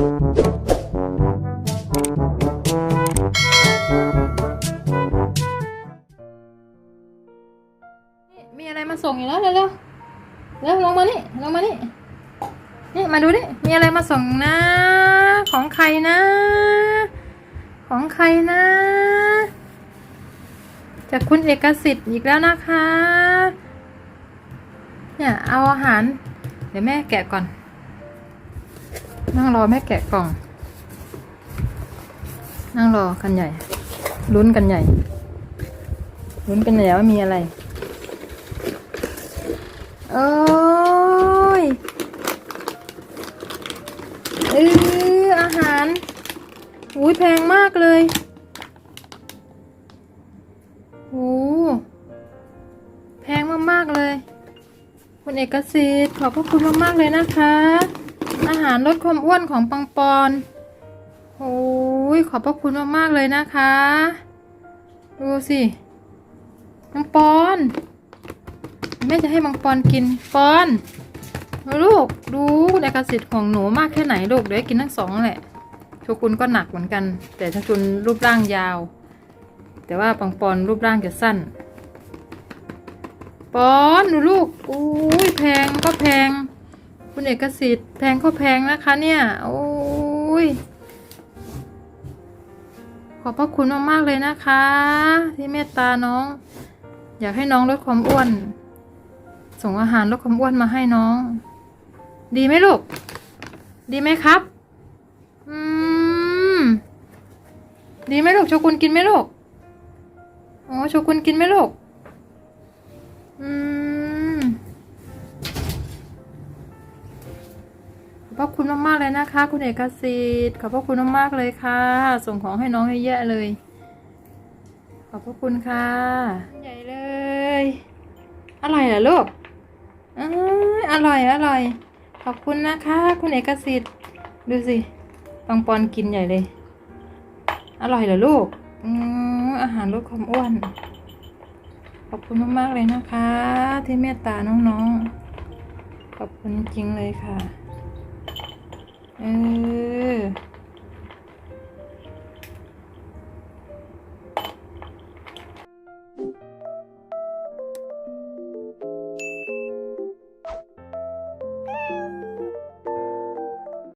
มีอะไรมาส่งอีกแล้วเร็วๆเร็วลงมานี่ลงมานี่นี่มาดูนี่มีอะไรมาส่งนะ ของใครนะ ของใครนะ จากคุณเอกสิทธิ์อีกแล้วนะคะ เนี่ยเอาอาหาร เดี๋ยวแม่แกะก่อน นั่งรอแม่แกะกล่อง นั่งรอกันใหญ่ ลุ้นกันใหญ่ ลุ้นกันใหญ่ว่ามีอะไร โอ้ยเอออาหาร อุ้ยแพงมากเลยโอ้แพงมากๆเลย คุณเอกสิทธิ์ขอบพระคุณมากๆเลยนะคะ อาหารลดความอ้วนของปังปอนโอ้ยขอบพระคุณมากๆเลยนะคะ ดูสิปังปอนแม่จะให้มังปอนกินปอนลูกดูเอกสิทธิ์ของหนูมากแค่ไหนลูกเดี๋ยวให้กินทั้งสองแหละโชกุนก็หนักเหมือนกัน แต่โชกุนรูปร่างยาว แต่ว่าปังปอนรูปร่างจะสั้น ปอนดูลูกอุ้ยแพงก็แพง คุณเอกสิทธิ์แพงก็แพงนะคะเนี่ย โอ้ย ขอบพระคุณมากๆเลยนะคะ ที่เมตตาน้อง อยากให้น้องลดความอ้วน ส่งอาหารลดความอ้วนมาให้น้อง ดีไหมลูก ดีไหมครับ อืม ดีไหมลูกโชกุนกินไหมลูก โอ้โชกุนกินไหมลูก อืม พระคุณมากๆเลยนะคะ คุณเอกสิทธิ์ขอบพระคุณมากๆเลยค่ะ ส่งของให้น้องให้แย่เลย ขอบพระคุณค่ะใหญ่เลย อร่อยเหรอลูกอออร่อยอร่อย ขอบคุณนะคะ คุณเอกสิทธิ์ดูสิปังปอนกินใหญ่เลย อร่อยเหรอลูกอืมอาหารลดความอ้วน ขอบคุณมากๆเลยนะคะ ที่เมตตาน้องๆขอบคุณจริงๆเลยค่ะเออ